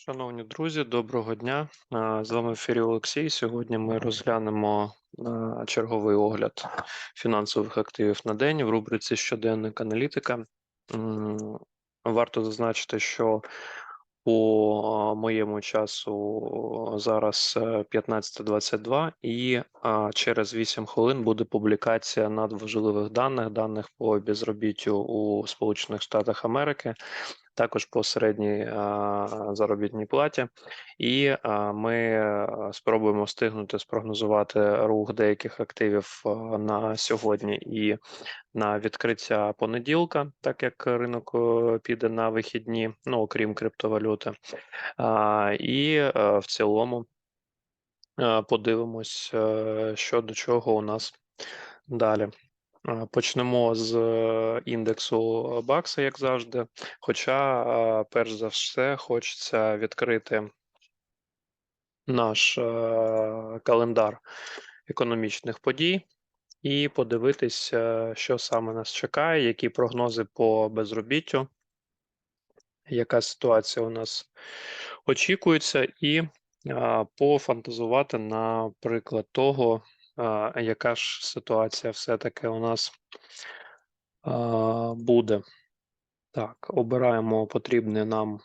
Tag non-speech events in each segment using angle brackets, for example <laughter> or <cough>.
Шановні друзі, доброго дня. З вами в ефірі Олексій. Сьогодні ми розглянемо черговий огляд фінансових активів на день в рубриці Щоденник аналітика. Варто зазначити, що по моєму часу зараз е, 15.22 і через 8 хвилин буде публікація надважливих даних, даних по безробіттю у Сполучених Штатах Америки також по середній заробітній платі, і ми спробуємо встигнути спрогнозувати рух деяких активів на сьогодні і на відкриття понеділка, так як ринок піде на вихідні, ну окрім криптовалюти. І е, в цілому е, подивимось, е, що до чого у нас далі. Е, Почнемо з е, індексу Бакса, як завжди. Хоча, е, перш за все, хочеться відкрити наш е, календар економічних подій і подивитись, е, що саме нас чекає, які прогнози по безробіттю, яка ситуація у нас очікується, і е, пофантазувати на приклад того, е, яка ж ситуація все-таки у нас буде. Так, обираємо потрібний нам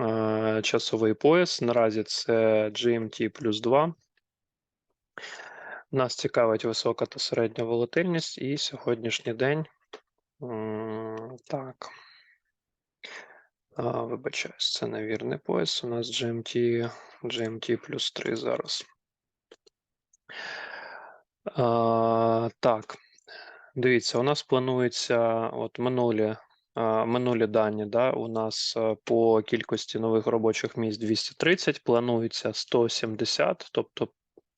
е, часовий пояс. Наразі це GMT плюс 2. Нас цікавить висока та середня волатильність, і сьогоднішній день. Так. Вибачаюсь, це невірний пояс. У нас GMT, GMT плюс 3 зараз. А, так, дивіться, у нас планується от минулі, минулі дані. Да, у нас по кількості нових робочих місць 230, планується 170, тобто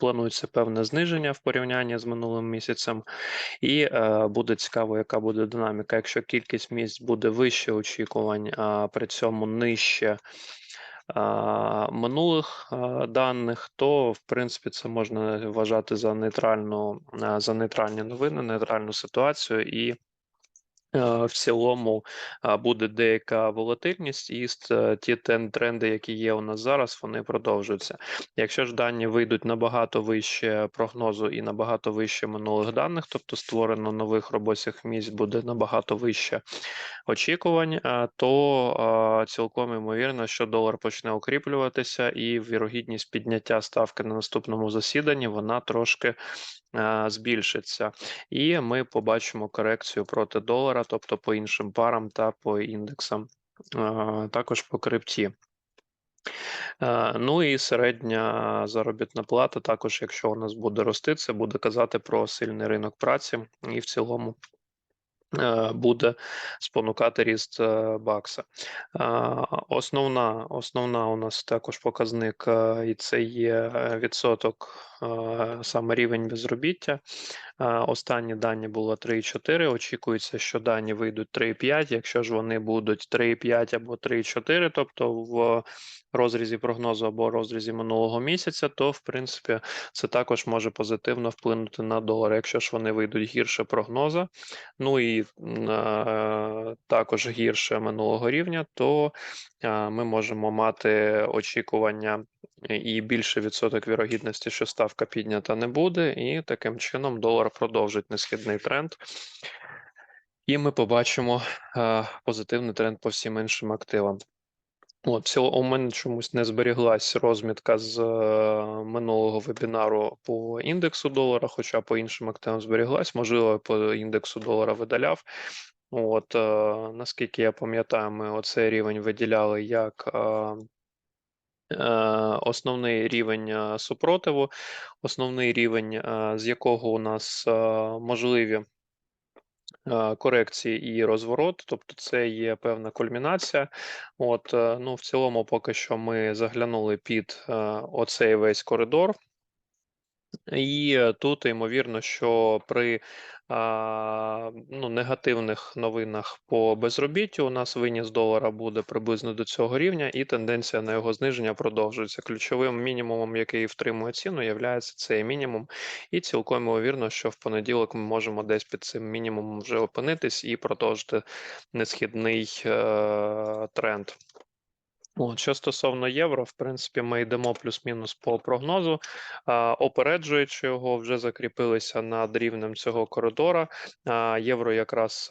планується певне зниження в порівнянні з минулим місяцем. І е, буде цікаво, яка буде динаміка. Якщо кількість місць буде вище очікувань, а при цьому нижче минулих даних, то в принципі це можна вважати за нейтральну за нейтральні новини, нейтральну ситуацію і. В цілому буде деяка волатильність, і е, ті тренди, які є у нас зараз, вони продовжуються. Якщо ж дані вийдуть набагато вище прогнозу і набагато вище минулих даних, тобто створено нових робочих місць буде набагато вище очікувань, е, то цілком ймовірно, що долар почне укріплюватися, і вірогідність підняття ставки на наступному засіданні вона трошки збільшиться, і ми побачимо корекцію проти долара, тобто по іншим парам та по індексам, також по крипті. Ну і середня заробітна плата. Також, якщо у нас буде рости, це буде казати про сильний ринок праці, і в цілому буде спонукати ріст е, бакса. Е, Основна, основна у нас також показник, е, і це є е, відсоток, е, саме рівень безробіття. Е, Останні дані було 3,4. Очікується, що дані вийдуть 3,5. Якщо ж вони будуть 3,5 або 3,4, тобто в розрізі прогнозу або розрізі минулого місяця, то в принципі це також може позитивно вплинути на долар. Якщо ж вони вийдуть гірше прогноза, ну і е, також гірше минулого рівня, то е, ми можемо мати очікування і більше відсоток вірогідності, що ставка піднята не буде, і таким чином долар продовжить несхідний тренд. І ми побачимо е, позитивний тренд по всім іншим активам. От, всього у мене чомусь не зберіглась розмітка з е, минулого вебінару по індексу долара, хоча по іншим активам зберіглась. Можливо, по індексу долара видаляв. От, е, наскільки я пам'ятаю, ми оцей рівень виділяли як е, основний рівень е, супротиву, основний рівень, е, з якого у нас е, можливі е, корекції і розворот, тобто це є певна кульмінація. От, е, ну, в цілому, поки що ми заглянули під е, оцей весь коридор. І е, тут ймовірно, що при ну, негативних новинах по безробіттю у нас виніс долара буде приблизно до цього рівня, і тенденція на його зниження продовжується. Ключовим мінімумом, який втримує ціну, є цей мінімум. І цілком ймовірно, що в понеділок ми можемо десь під цим мінімумом вже опинитись і продовжити несхідний е, тренд. От, що стосовно євро, в принципі, ми йдемо плюс-мінус по прогнозу, опереджуючи його, вже закріпилися над рівнем цього коридора. Євро якраз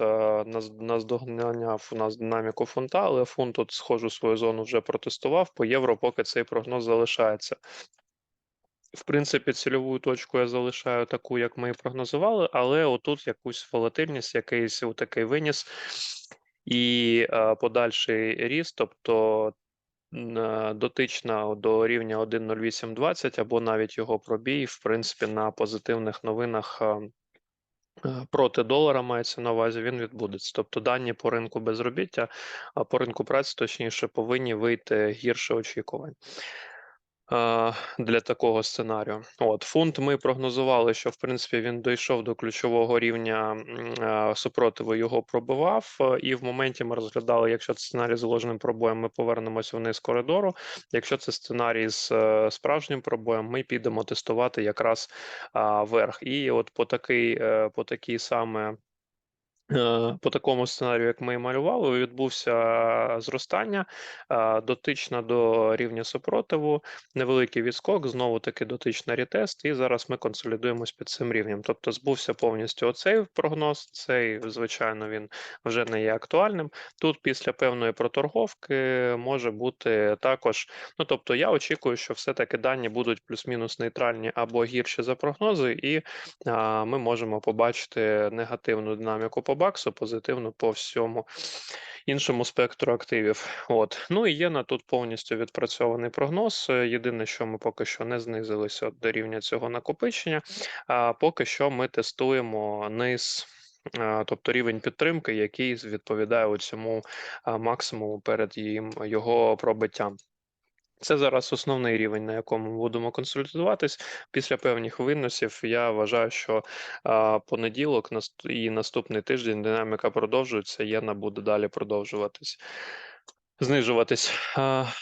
наздоганяв у нас динаміку фунта, але фунт тут схожу свою зону вже протестував. По євро поки цей прогноз залишається. В принципі, цільову точку я залишаю таку, як ми і прогнозували, але отут якусь волатильність, якийсь такий виніс і подальший ріст, тобто дотична до рівня 1.0820 або навіть його пробій, в принципі, на позитивних новинах. е, е, Проти долара мається на увазі, він відбудеться. Тобто дані по ринку безробіття, по ринку праці, точніше, повинні вийти гірше очікувань е, для такого сценарію. От фунт ми прогнозували, що в принципі він дійшов до ключового рівня супротиву, його пробивав. І в моменті ми розглядали, якщо це сценарій з ложним пробоєм, ми повернемося вниз коридору. Якщо це сценарій з е, справжнім пробоєм, ми підемо тестувати якраз а, вверх. І от по такий, е, по такій саме. Е, По такому сценарію, як ми і малювали, відбувся зростання е, дотична до рівня супротиву, невеликий відскок, знову таки дотична рітест, і зараз ми консолідуємось під цим рівнем. Тобто збувся повністю оцей прогноз, цей, звичайно, він вже не є актуальним. Тут після певної проторговки може бути також. Ну тобто, я очікую, що все-таки дані будуть плюс-мінус нейтральні або гірші за прогнози, і а, ми можемо побачити негативну динаміку баксу, позитивну по всьому іншому спектру активів. От ну і є на тут повністю відпрацьований прогноз. Єдине, що ми поки що не знизилися до рівня цього накопичення. А поки що ми тестуємо низ. Тобто рівень підтримки, який відповідає цьому максимуму перед їм його пробиттям. Це зараз основний рівень, на якому ми будемо консолідуватись. Після певних виносів я вважаю, що понеділок і наступний тиждень динаміка продовжується. Єна буде далі продовжуватись. Знижуватись.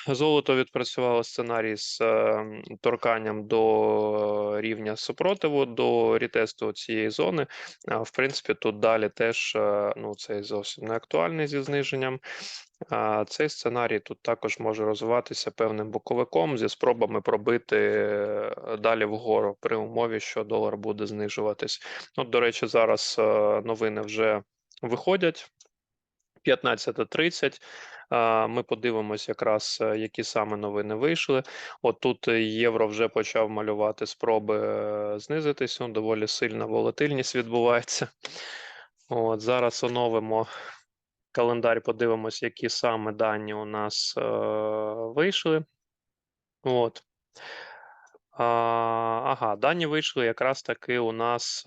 Золото відпрацювало сценарій з е, торканням до рівня супротиву, до рітесту цієї зони. В принципі, тут далі теж е, ну, це зовсім не актуальний зі зниженням. А цей сценарій тут також може розвиватися певним боковиком зі спробами пробити е, далі вгору при умові, що долар буде знижуватись. От, до речі, зараз новини вже виходять. 15.30. Ми подивимось якраз, е, які саме новини вийшли. От тут е, євро вже почав малювати спроби е, знизитись. Ну, доволі сильна волатильність відбувається. От зараз оновимо календар, подивимось, які саме дані у нас вийшли. От. А, ага, дані вийшли якраз таки у нас.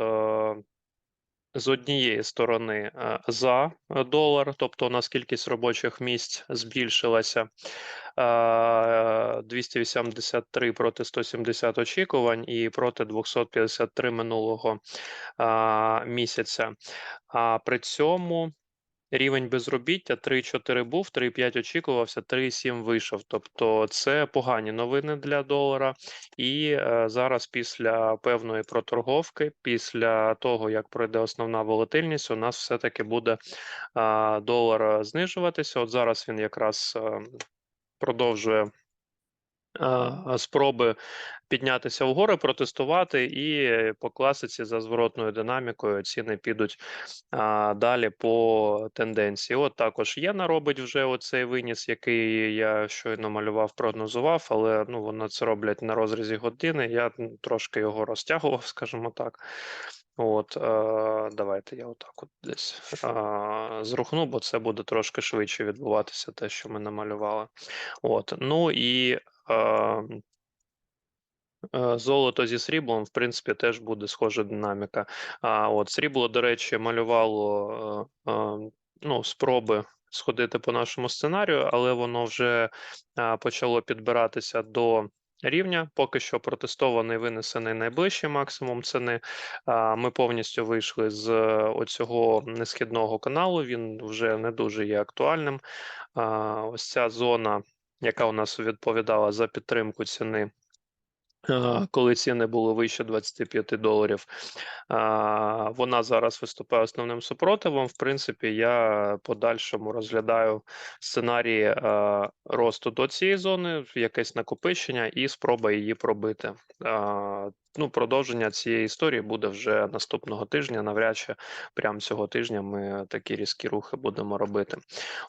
З однієї сторони е, за долар, тобто у нас кількість робочих місць збільшилася е, 283 проти 170 очікувань і проти 253 минулого е, місяця. А при цьому рівень безробіття 3,4 був, 3,5 очікувався, 3,7 вийшов. Тобто це погані новини для долара. І е, зараз, після певної проторговки, після того як пройде основна волатильність, у нас все-таки буде е, долар знижуватися. От зараз він якраз е, продовжує. Спроби піднятися вгору, протестувати, і по класиці за зворотною динамікою ціни підуть а, далі по тенденції. От також Єна робить вже оцей виніс, який я щойно малював, прогнозував, але ну вони це роблять на розрізі години. Я трошки його розтягував, <laughs> скажімо так. От, е, давайте я отак от десь е, зрухну, бо це буде трошки швидше відбуватися, те, що ми намалювали. От, ну і Золото зі сріблом, в принципі, теж буде схожа динаміка. А от срібло, до речі, малювало е, е, ну, спроби сходити по нашому сценарію, але воно вже е, почало підбиратися до рівня. Поки що протестований винесений найближчий максимум ціни. Ми повністю вийшли з е, оцього несхідного каналу. Він вже не дуже є актуальним. Ось ця зона, яка у нас відповідала за підтримку ціни коли ціни були вище 25 доларів. Вона зараз виступає основним супротивом. В принципі, я подальшому розглядаю сценарії росту до цієї зони, якесь накопичення і спроба її пробити. Ну, продовження цієї історії буде вже наступного тижня. Навряд чи прямо цього тижня ми такі різкі рухи будемо робити.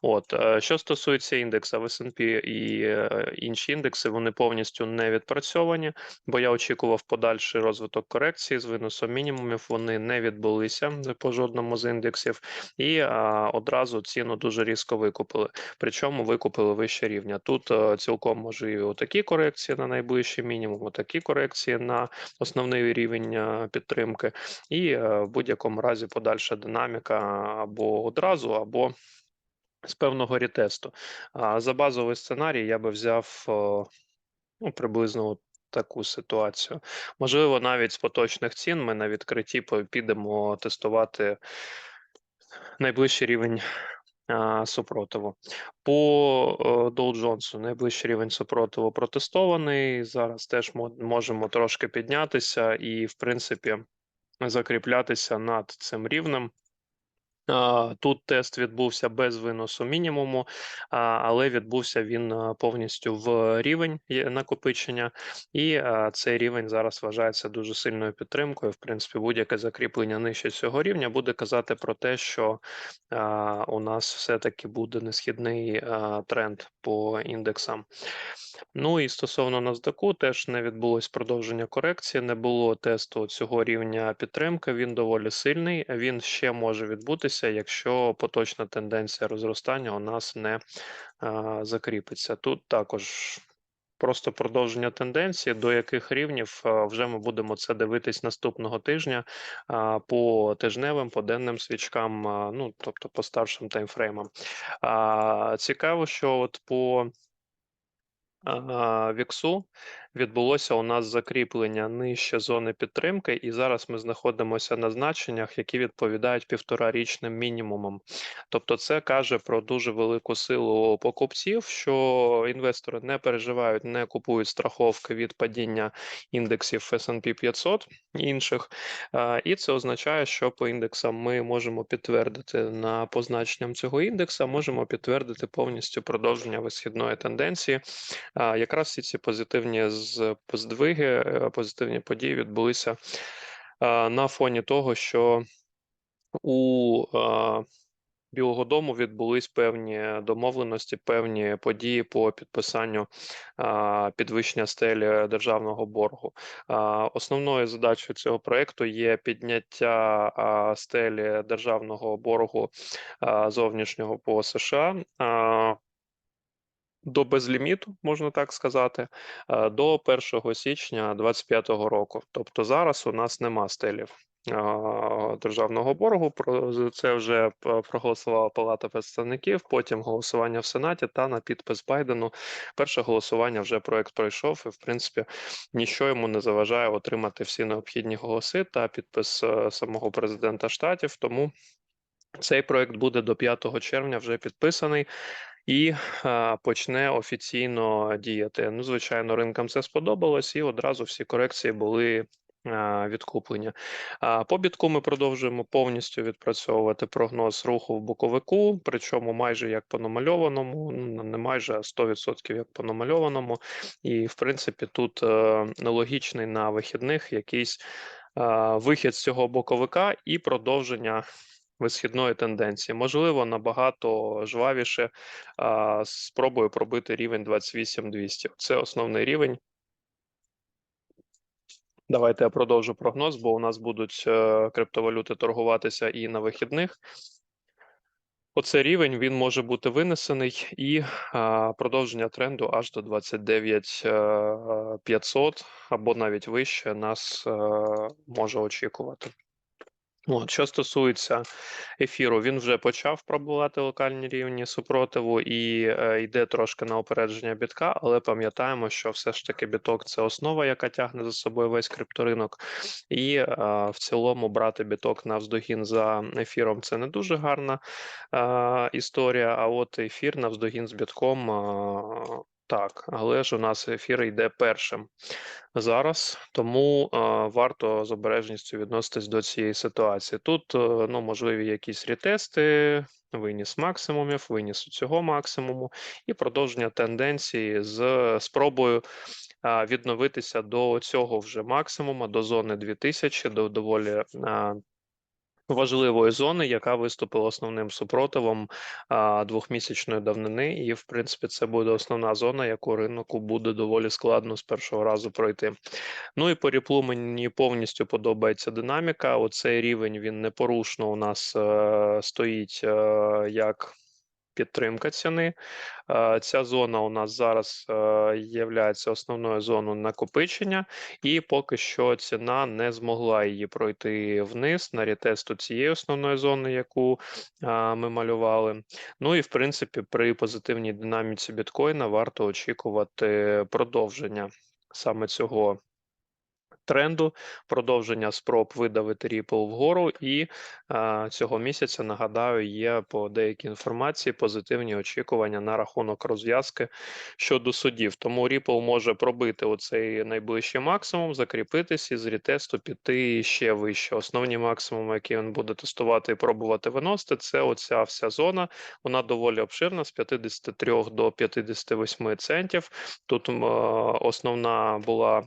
От е, що стосується індекса в і е, інші індекси, вони повністю не відпрацьовані, бо я очікував подальший розвиток корекції з виносом мінімумів. Вони не відбулися по жодному з індексів, і а, одразу ціну дуже різко викупили. Причому викупили вище рівня. Тут а, цілком можливі такі корекції на найближчий мінімум, такі корекції на основний рівень підтримки, і а, в будь-якому разі подальша динаміка або одразу, або з певного рітесту. А за базовий сценарій я би взяв ну, приблизно таку ситуацію. Можливо, навіть з поточних цін ми на відкритті підемо тестувати найближчий рівень супротиву. По е, Dow Jones найближчий рівень супротиву протестований. Зараз теж можемо трошки піднятися і, в принципі, закріплятися над цим рівнем. Тут тест відбувся без виносу мінімуму, але відбувся він повністю в рівень накопичення, і цей рівень зараз вважається дуже сильною підтримкою. В принципі, будь-яке закріплення нижче цього рівня буде казати про те, що у нас все-таки буде несхідний тренд по індексам. Ну і стосовно NASDAQ, теж не відбулось продовження корекції, не було тесту цього рівня підтримки. Він доволі сильний. Він ще може відбутися, якщо поточна тенденція розростання у нас не закріпиться. Тут також. Просто продовження тенденції, до яких рівнів вже ми будемо це дивитись наступного тижня по тижневим, по денним свічкам, ну тобто по старшим таймфреймам. Цікаво, що от по Віксу відбулося у нас закріплення нижче зони підтримки, і зараз ми знаходимося на значеннях, які відповідають півторарічним мінімумам. Тобто, це каже про дуже велику силу покупців, що інвестори не переживають, не купують страховки від падіння індексів S&P 500 і інших. І це означає, що по індексам ми можемо підтвердити на позначенням цього індекса, можемо підтвердити повністю продовження висхідної тенденції. Якраз всі ці позитивні з здвиги, е, позитивні події відбулися на фоні того, що у Білого Дому відбулись певні домовленості, певні події по підписанню а, підвищення стелі державного боргу. А, Основною задачею цього проекту є підняття а, стелі державного боргу а, зовнішнього по США. А, до безліміту, можна так сказати, е, до 1 січня 2025 року. Тобто зараз у нас нема стелів е, державного боргу. Про це вже проголосувала Палата представників. Потім голосування в Сенаті та на підпис Байдену. Перше голосування вже проект пройшов, і в принципі ніщо йому не заважає отримати всі необхідні голоси та підпис е, самого президента штатів. Тому цей проект буде до 5 червня вже підписаний і а, почне офіційно діяти. Ну, звичайно, ринкам це сподобалось, і одразу всі корекції були. Відкуплення по бітку ми продовжуємо повністю відпрацьовувати прогноз руху в боковику, причому майже як по намальованому, ну, не майже а 100% як по намальованому. І в принципі тут е, нелогічний на вихідних якийсь вихід з цього боковика і продовження висхідної тенденції. Можливо, набагато жвавіше а, спробую пробити рівень 28200. Це основний рівень. Давайте я продовжу прогноз, бо у нас будуть е, криптовалюти торгуватися і на вихідних. Оце рівень він може бути винесений і а, продовження тренду аж до 29500 або навіть вище нас е, може очікувати. От, що стосується ефіру, він вже почав пробувати локальні рівні супротиву і е, йде трошки на опередження бітка, але пам'ятаємо, що все ж таки біток це основа, яка тягне за собою весь крипторинок. І е, в цілому брати біток навздогін за ефіром це не дуже гарна е, історія. А от ефір навздогін з бітком. Е, Так, але ж у нас ефір йде першим зараз, тому е, варто з обережністю відноситись до цієї ситуації. Тут е, ну, можливі якісь ретести, виніс максимумів, виніс у цього максимуму, і продовження тенденції з спробою е, відновитися до цього вже максимуму, до зони 2000, до доволі. е, Важливої зони, яка виступила основним супротивом двохмісячної давнини, і в принципі це буде основна зона, яку ринку буде доволі складно з першого разу пройти. Ну і по ріплу мені повністю подобається динаміка. Оцей рівень він непорушно у нас е, стоїть е, як підтримка ціни. Е, Ця зона у нас зараз є основною зоною накопичення, і поки що ціна не змогла її пройти вниз на ретесту цієї основної зони, яку е, ми малювали. Ну і в принципі, при позитивній динаміці біткоїна варто очікувати продовження саме цього тренду, продовження спроб видавити Ripple вгору, і е, цього місяця нагадаю, є по деякій інформації позитивні очікування на рахунок розв'язки щодо судів. Тому Ripple може пробити оцей найближчий максимум, закріпитись і з рітесту піти ще вище. Основні максимуми, які він буде тестувати і пробувати виносити, це оця вся зона. Вона доволі обширна з 53 до 58 центів. Тут е, основна була.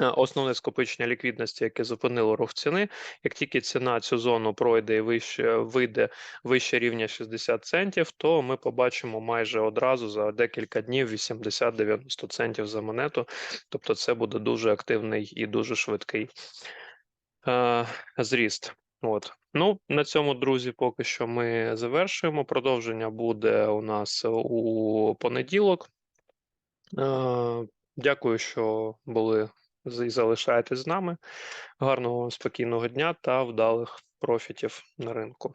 Е, Основне скопичення ліквідності, яке зупинило рух ціни. Як тільки ціна цю зону пройде і вище вийде вище рівня 60 центів, то ми побачимо майже одразу за декілька днів 80-90 центів за монету. Тобто, це буде дуже активний і дуже швидкий е, зріст. От ну на цьому, друзі, поки що ми завершуємо. Продовження буде у нас у понеділок. Е, Дякую, що були і залишаєтесь з нами. Гарного спокійного дня та вдалих профітів на ринку.